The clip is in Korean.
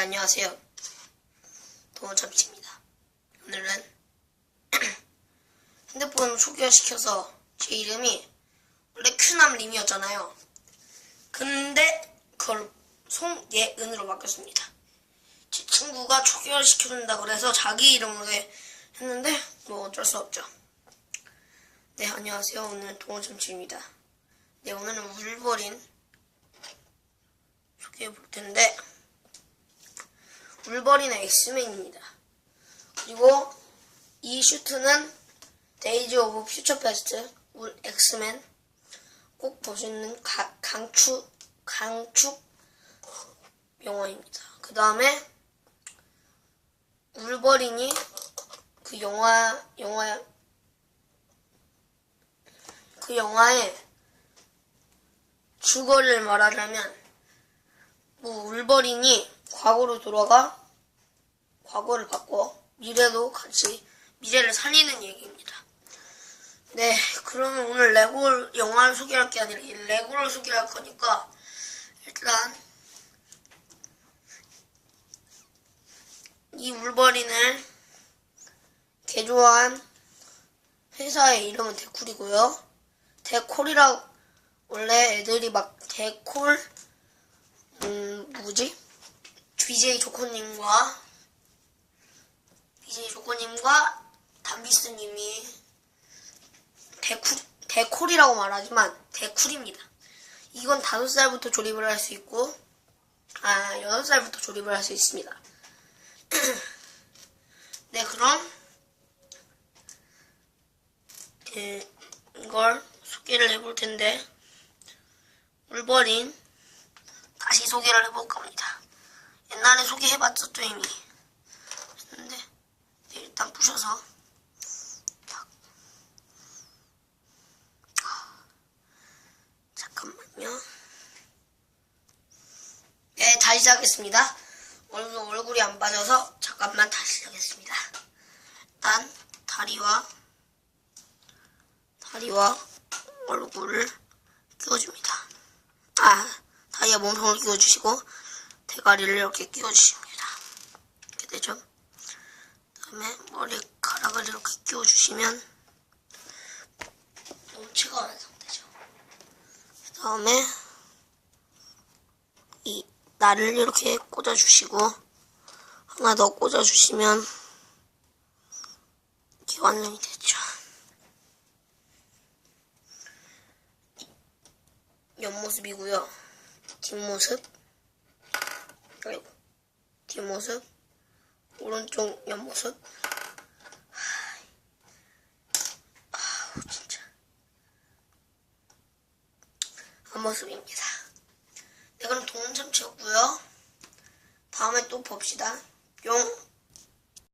안녕하세요. 도원참치입니다. 오늘은 핸드폰 소개시켜서 제 이름이 원래 큐남림이었잖아요. 근데 그걸 송예은으로 바꿨습니다. 제 친구가 초기화시켜준다고 그래서 자기 이름으로 해- 했는데 뭐 어쩔 수 없죠. 네, 안녕하세요. 오늘 도원참치입니다. 네, 오늘은 울버린 소개해 볼 텐데 울버린은 엑스맨입니다. 그리고 이 슈트는 데이지 오브 퓨처 페스트 울 엑스맨 꼭 보시는 가- 강추 강축 영화입니다. 그 다음에 울버린이 그 영화 영화 그 영화의 주거를 말하자면 뭐 울버린이 과거로 돌아가 과거를 바꿔 미래도 같이 미래를 살리는 얘기입니다. 네, 그러면 오늘 레고 영화를 소개할 게 아니라 이 레고를 소개할 거니까 일단 이 울버린을 개조한 회사의 이름은 데쿨이고요. 데콜이라 원래 애들이 막 데콜 음 누구지? BJ 조코님과 BJ 조코님과 담비스님이 데쿨 데콜이라고 말하지만 데쿨입니다. 이건 다섯 살부터 조립을 할 수 있고 아 여섯 살부터 조립을 할 수 있습니다. 네 그럼 그, 이걸 소개를 해볼 텐데 울버린 다시 소개를 해볼까 합니다. 옛날에 소개해봤었죠 이미 네, 일단 부셔서 딱. 잠깐만요. 네 다시 시작하겠습니다. 얼굴, 얼굴이 안 빠져서 잠깐만 다시 시작하겠습니다. 일단 다리와 다리와 얼굴을 끼워줍니다. 아, 다리와 몸통을 끼워주시고 대가리를 이렇게 끼워주십니다. 이렇게 되죠. 그다음에 머리카락을 이렇게 끼워주시면 몸체가 완성되죠. 그 다음에 이 날을 이렇게 꽂아주시고 하나 더 꽂아주시면 이렇게 완성이 됐죠. 옆모습이고요. 뒷모습. 아이고. 뒷모습. 오른쪽 옆모습. 아우, 진짜. 앞모습입니다. 네, 그럼 동참치였고요. 다음에 또 봅시다. 뿅.